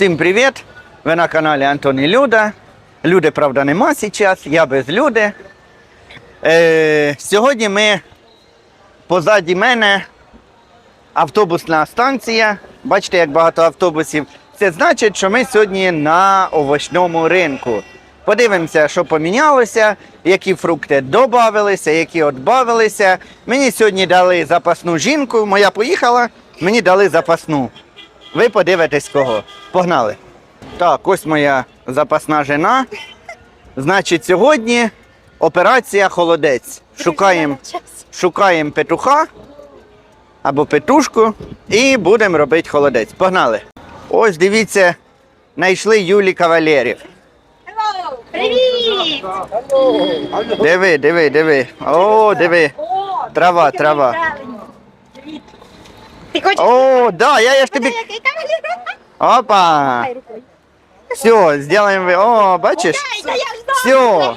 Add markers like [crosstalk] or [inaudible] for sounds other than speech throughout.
Всім привіт! Ви на каналі Антон і Люда. Люди, правда, нема зараз, я без люди. Е, сьогодні ми позаді мене автобусна станція. Бачите, як багато автобусів. Це значить, що ми сьогодні на овочному ринку. Подивимося, що помінялося, які фрукти додавалися, які відбавилися. Мені сьогодні дали запасну жінку, моя поїхала, мені дали запасну. Ви подивитесь кого. Погнали. Так, ось моя запасна жена. Значить, сьогодні операція холодець. Шукаємо шукаємо петуха або петушку і будемо робити холодець. Погнали. Ось дивіться, знайшли Юлі кавалерів. Привіт! Диви, диви, диви. О, диви. Трава, трава. Ти хочеш? О, да, я, я ж тобі. Який? Опа! Все, сделаем ви. О, бачиш? Все.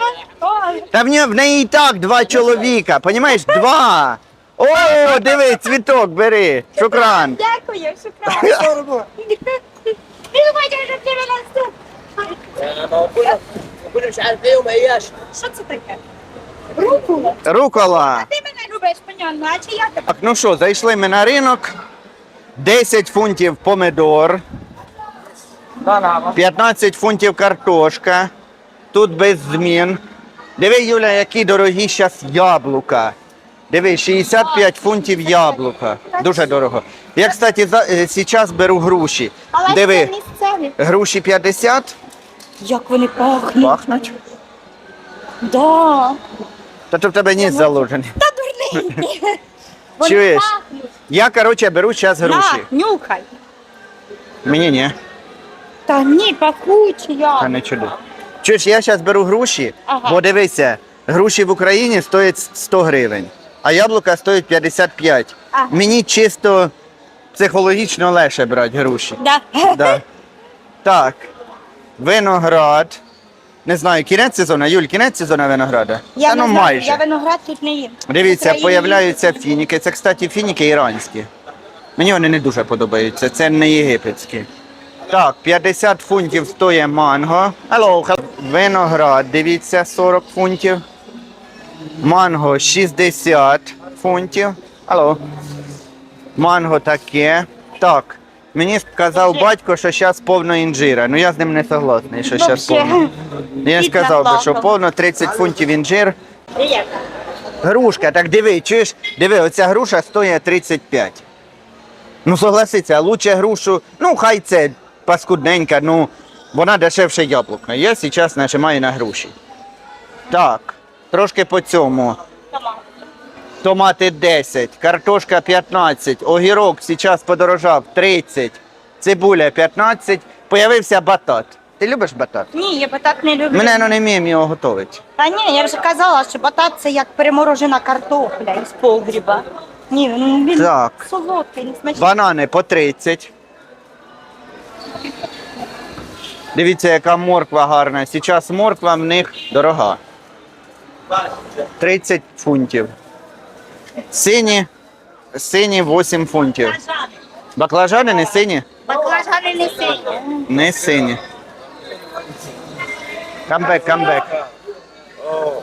Та в нього в неї і так два чоловіка, понімаєш? Два. О, диви, цвіток бери. Шукран. Дякую, шукран. [laughs] Ти хочеш, щоб ти мене. Що це таке? Рукула. Рукола. Ти мене так, ну що, зайшли ми на ринок. 10 фунтів помидор, 15 фунтів картошка. Тут без змін. Диви, Юля, які дорогі зараз яблука. Диви, 65 фунтів яблука. Дуже дорого. Я, кстати, зараз е, беру груші. Диви, груші 50. Як вони пахнуть. Пахнуть? Да. Та то в тебе ніс заложений. Вони Чуєш? пахнуть. Я, коротше, беру зараз груші. На, нюхай. Мені ні. Та ні, пахучі Та я. не чуди. Чуєш, я зараз беру груші, Ага. бо дивися, груші в Україні стоять 100 гривень, а яблука стоять 55. Ага. Мені чисто психологічно легше брати груші. Да. Да. [laughs] Так. Виноград. Не знаю, кінець сезону, Юль, кінець сезону винограда? Я, Та ну не знаю, майже. я виноград тут не їм. Дивіться, Україні появляються фініки. Це, кстати, фініки іранські. Мені вони не дуже подобаються. Це не єгипетські. Так, 50 фунтів стоїть манго. Hello, hello. Виноград, дивіться, 40 фунтів. Манго 60 фунтів. Алло. Манго таке. Так. Мені сказав батько, що зараз повно інжира. Ну я з ним не согласний, що зараз повно. Я Бідна сказав, би, що повно 30 фунтів інжир. Грушка, так диви, чуєш, диви, оця груша стоїть 35. Ну согласиться, лучше грушу, ну хай це паскудненька, ну вона дешевше яблука. Я зараз нажимаю на груші. Так, трошки по цьому. Томати 10, картошка 15, огірок зараз подорожав 30, цибуля 15, появився батат. Ти любиш батат? Ні, я батат не люблю. Ми, ну, не вміємо його готувати. Та ні, я вже казала, що батат це як переморожена картопля із погріба. Ні, ну він Так. солодкий, не смачний. Банани по 30. Дивіться, яка морква гарна. Зараз морква в них дорога. 30 фунтів. Сині, сині 8 фунтів. Баклажани не сині? Баклажани не сині. Не сині. Камбек, камбек.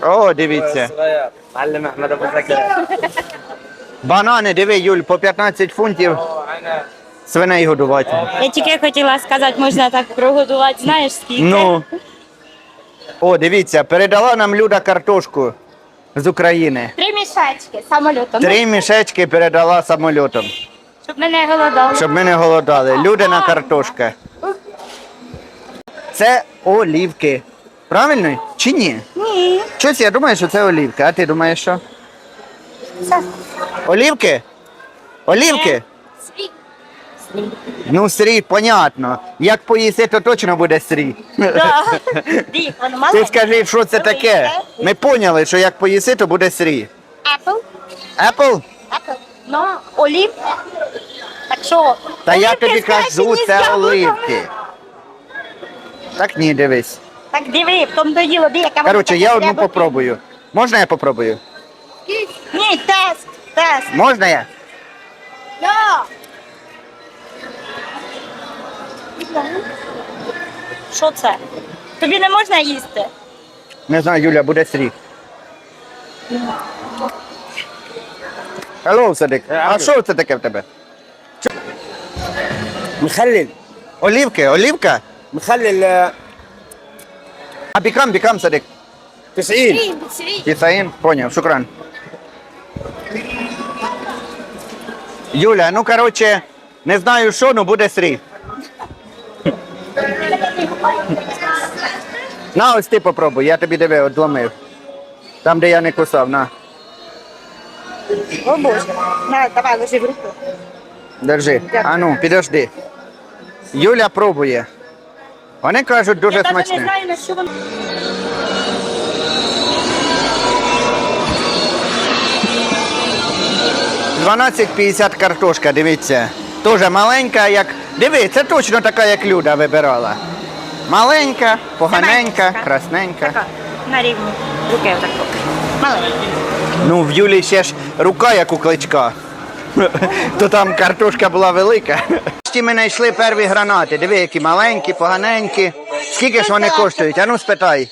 О, дивіться. Банани, диви, Юль, по 15 фунтів. Свиней годувати. Я тільки хотіла сказати, можна так прогодувати, знаєш скільки. Ну. О, дивіться, передала нам люда картошку з України. Три мішечки самольотом. Три мішечки передала самольотом, Щоб мене голодали. щоб ми не голодали. Людина картошка. Це олівки. Правильно? Чи ні? Ні. Щось я думаю, що це олівки. А ти думаєш, що? Це Олівки? Олівки? світ. Ну, срі, понятно. Як поїси, то точно буде срі. Да. Дік, воно Ти скажи, що це таке? Ми поняли, що як поїси, то буде срі. Apple. Apple? Apple. Ну, олів. Так що? Та я тобі кажу, з це яблуками. оливки. Так ні, дивись. Так диви, в тому доїло, диви, яка вона Коротше, така я одну треба. попробую. Можна я попробую? Ні, тест, тест. Можна я? Да. Що це? Тобі не можна їсти? Не знаю, Юля, буде срі. Hello, Садик. А що це таке в тебе? مخلل Олівки, олівка? مخلل آه، А бікам, бікам, Садик. 90 Ісаїн, поняв, шукран. Юля, ну короче, не знаю що, ну буде срі. На, ось ти попробуй, я тобі диви, одломив. Там, де я не кусав, на. О Боже. На, давай, ложи в руку. Держи. А ну, підожди. Юля пробує. Вони кажуть дуже Я навіть не смачне. знаю, на що воно. — 12,50 картошка, дивіться. Дуже маленька, як. Диви, це точно така, як Люда вибирала. Маленька, поганенька, красненька. Така, на рівні. Руки отак. Маленька. Ну, в Юлі ще ж рука, як у кличка. [laughs] То там картошка була велика. [laughs] Ті ми знайшли перві гранати. Диви, які маленькі, поганенькі. Скільки ж вони коштують? А ну спитай.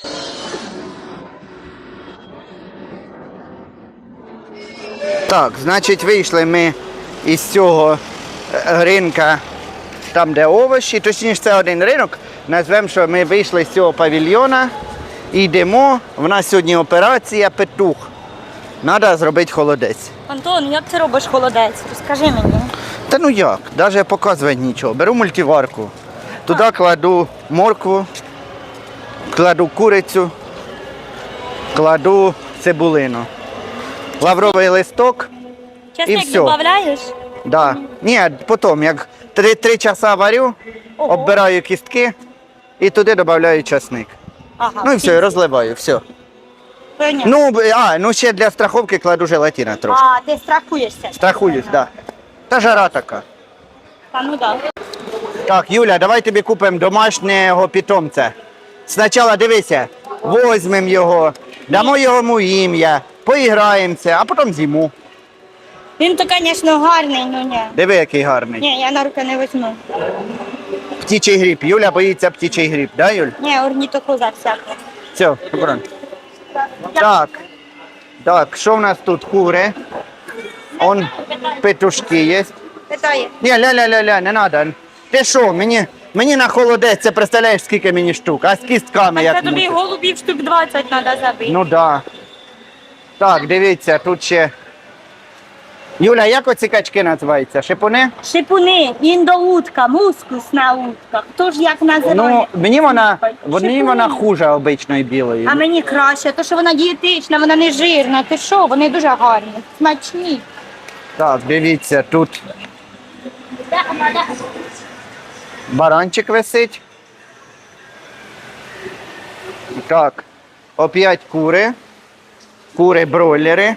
Так, значить, вийшли ми із цього е, ринка, там, де овочі, точніше, це один ринок. Назвемо, що ми вийшли з цього павільйона і йдемо. В нас сьогодні операція петух. Треба зробити холодець. Антон, як ти робиш холодець? Розкажи мені. Та ну як, навіть показувати нічого. Беру мультиварку, туди кладу моркву, кладу курицю, кладу цибулину, лавровий листок. Чесник всьо. додаєш? Да. Ні, потім, як 3, 3 часа варю, оббираю кістки і туди додаю часник. Ага. Ну і все, і розливаю, все. Понятно. Ну, б- а, ну ще для страховки кладу желатина трошки. А, ти страхуєшся? Страхуюсь, так. Да. Та жара така. Та ну да. Так, Юля, давай тобі купимо домашнього питомця. Спочатку дивися, візьмемо його, дамо йому ім'я, поіграємося, а потім з'їмо. Він то, звісно, гарний, ну ні. Диви, який гарний. Ні, я на руки не візьму. Птічий гріб. Юля боїться птічий гріб, да, Юль? Ні, орнітокоза всяка. Все, добре. Так. Так, що в нас тут кури? Он петушки є. Питає. Ні, ля-ля-ля-ля, не треба. Ти що, мені, мені на холодець, це представляєш, скільки мені штук, а з кістками Це як тобі мучить. голубів штук 20 треба забити. Ну да. Так, дивіться, тут ще. Юля, як оці качки називаються? Шипуни? Шипуни, індоутка, мускусна утка. Хто ж як називає? Ну, мені вона, мені Шипуни. вона хуже обичної білої. А мені краще, то що вона дієтична, вона не жирна. Ти що? Вони дуже гарні, смачні. Так, дивіться, тут баранчик висить. Так, опять кури. Кури бройлери.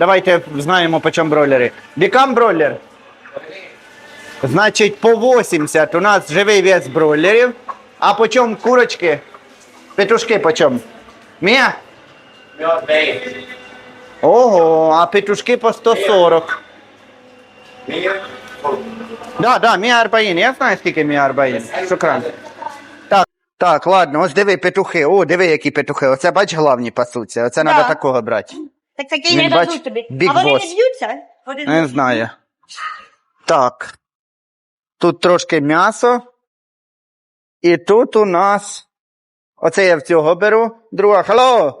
Давайте знаємо, по чому бройлери. Бікам бройлер. Значить, по 80 у нас живий вес бройлерів. А по чому курочки? Петушки по чому? Мія? Ого, а петушки по 140. Да, да, мія арбаїн. Я знаю, скільки мія арбаїн. Шукран. Так, так, ладно, ось диви петухи. О, диви, які петухи. Оце бач, главні пасуться. Оце треба такого брати. Так такі Він, не бач, дадуть тобі. Big а вони Boss. не б'ються? Вони Не знаю. Так. Тут трошки м'ясо. І тут у нас. Оце я в цього беру. Друга. Хало!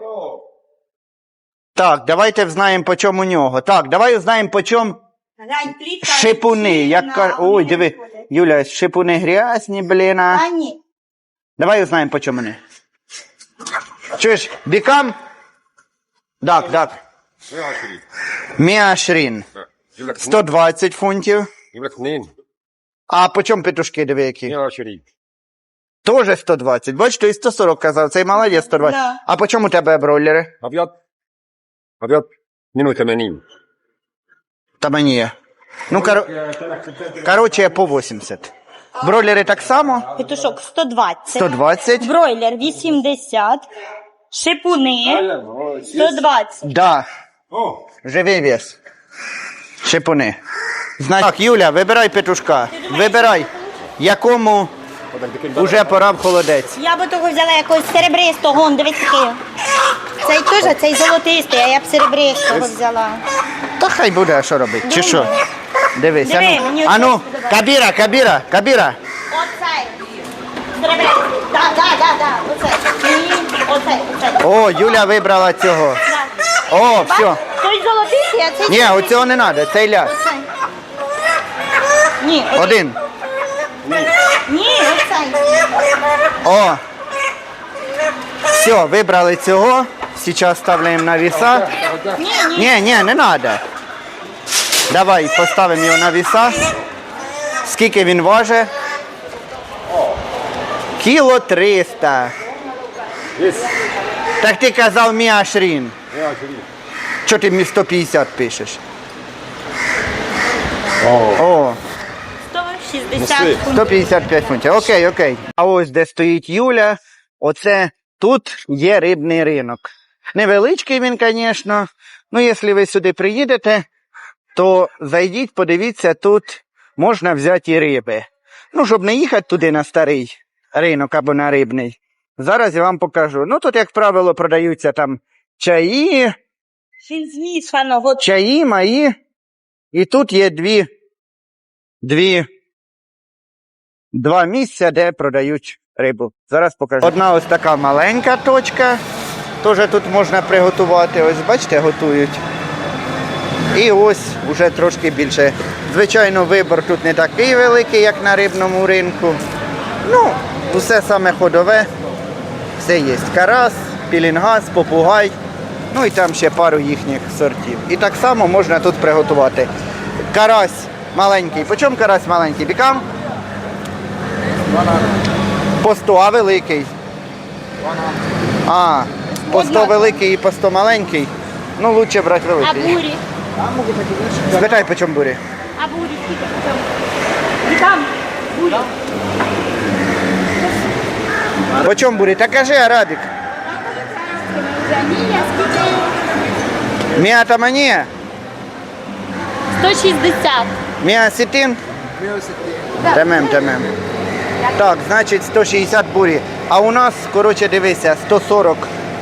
Так, давайте взнаємо, по чому у нього. Так, давай узнаємо, по чому Глянь, плітка шипуни. Як кар... Ой, диви. Юля, шипуни грязні, блін. а. А ні. Давай узнаємо, по чому вони. Чуєш, бікам? Так, так. Міашрін. 120 фунтів. А по чому петушки двіки? Тоже 120. Бачите, і 140 казав, цей молодець 120. А по чому у тебе бройлери? Та мені є. Ну, кор... короче, по 80. Бройлери так само? Петушок 120. 120. Бройлер 80. Шипуни 120. Да. Живий вес. Шипуни. Значить, так, Юля, вибирай петушка. Вибирай, якому Уже пора в холодець. Я би того взяла якогось серебристого, он, дивись який. Цей теж, цей золотистий, а я б серебристого взяла. Та хай буде, а що робити? Чи що? Дивись, Диви, ану, мені ану, сподобалось. кабіра, кабіра, кабіра. Оцей. Серебристий. Так, так, так, так. Оцей. Ні, оцей, оцей. О, Юля вибрала цього. О, все. Той золотистий, а цей Ні, серебристий. оцього не треба, цей ляс. Оцей. Ні, оцей. Один. Ні, оцей. О. Все, вибрали цього. Зараз ставляємо на віса. Ні, ні. Ні, ні, не треба. Давай поставимо його на віса. Скільки він важить? Кіло 300. Yes. Так ти казав Міашрін. Ja, Schiri. Чого ти мені 150 пишеш? О, 160 155 фунтів. Окей, окей. А ось де стоїть Юля, оце тут є рибний ринок. Невеличкий він, звісно. Ну, якщо ви сюди приїдете, то зайдіть, подивіться, тут можна взяти і риби. Ну, щоб не їхати туди на старий ринок або на рибний. Зараз я вам покажу. Ну, тут, як правило, продаються там чаї, чаї, маї. І тут є дві, дві, два місця, де продають рибу. Зараз покажу. Одна ось така маленька точка. Теж тут можна приготувати. Ось бачите, готують. І ось уже трошки більше. Звичайно, вибор тут не такий великий, як на рибному ринку. Ну, усе саме ходове. Все є. Карас, пілінгаз, попугай. Ну і там ще пару їхніх сортів. І так само можна тут приготувати. Карась маленький. По чому карась маленький? Бікам? По 100, а великий. А, по 100 великий і по 100 маленький. Ну, лучше брати великий. а бурі. Спитай, по чому бурі. А бурі скільки? І там бурі. По чому бурі? Та кажи арабік. Ні, мені. 160. М'я сітин. Темем, темем. Так, значить 160 бурі. А у нас, коротше, дивися, 140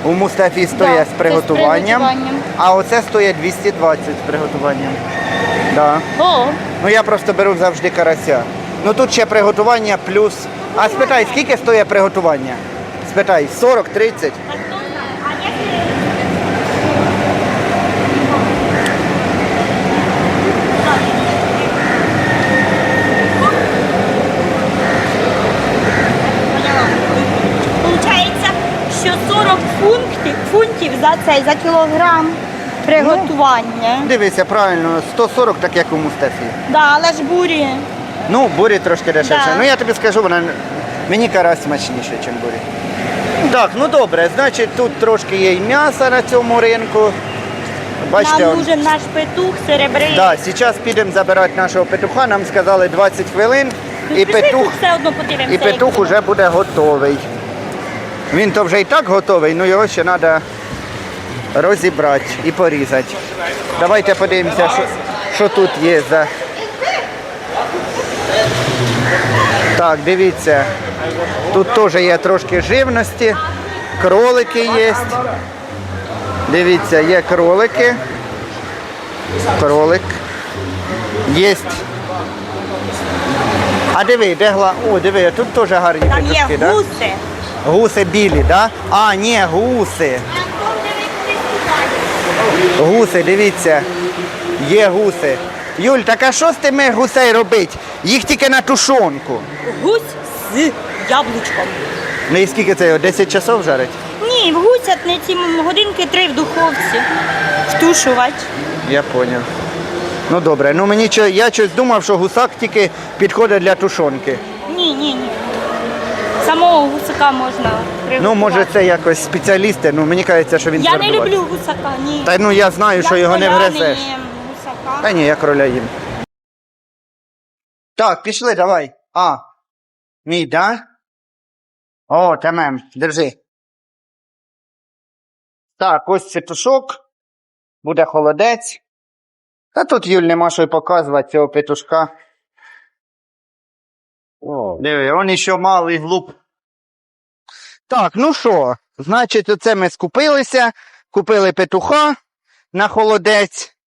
у Мустафі стоїть з приготуванням, приготуванням. а оце стоїть 220 з приготуванням. Да. О, Ну я просто беру завжди карася. Ну тут ще приготування плюс. А спитай, скільки стоїть приготування? Спитай, 40, 30? Получається, що 40 фунтів, фунтів за цей, за кілограм приготування. Дивися, правильно, 140, так як у Мустафі. Да, але ж бурі. Ну, бурі трошки дешевше. Да. Ну я тобі скажу, вона мені карась смачніше, ніж бурі. Так, ну добре, значить тут трошки є і м'яса на цьому ринку. Бачите, Нам он- нужен наш петух серебрий. да, зараз підемо забирати нашого петуха, нам сказали 20 хвилин, Ну, і пішли петух, тут все одно подивимося. і як петух воно. уже буде готовий. Він то вже і так готовий, ну його ще треба розібрати і порізати. Давайте подивимося, що, що тут є за. Так, дивіться. Тут теж є трошки живності. Кролики є. Дивіться, є кролики. Кролик. Є. А диви, де гла. О, диви, тут теж гарні Там є петушки, да? гуси. Гуси білі, да? А, ні, гуси. Гуси, дивіться. Є гуси. Юль, так а що з тими гусей робить? Їх тільки на тушонку. Гусь з яблучком. Ну і скільки це його? 10 часов жарить? Ні, в гусятниці м, годинки три в духовці. Втушувати. Я зрозумів. Ну добре, ну мені чо- я щось думав, що гусак тільки підходить для тушонки. Ні, ні, ні. Самого гусака можна приготувати. Ну, може, це якось спеціалісти, ну мені кажеться, що він Я не люблю гусака, ні. Та ну я знаю, що Я його не кроля вгризеш. їм. Та ні, я кроля їм. Так, пішли, давай. А. Мій, да? О, тамем, держи. Так, ось петушок. Буде холодець. Та тут Юль нема що й показувати цього петушка. О, Диви, он ще малий глуп. Так, ну що, значить, оце ми скупилися, купили петуха на холодець,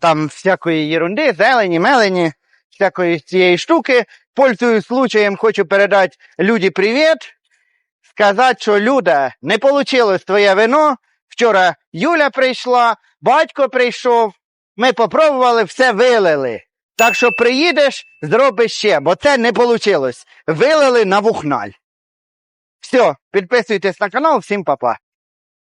там всякої єрунди, зелені, мелені, всякої цієї штуки. Пользуюсь случаєм, хочу передати Люді привіт. Сказати, що Люда, не вийшло твоє вино. Вчора Юля прийшла, батько прийшов. Ми попробували, все вилили. Так що приїдеш, зробиш ще, бо це не вийшло. Вилили на вухналь. Все, підписуйтесь на канал, всім па-па.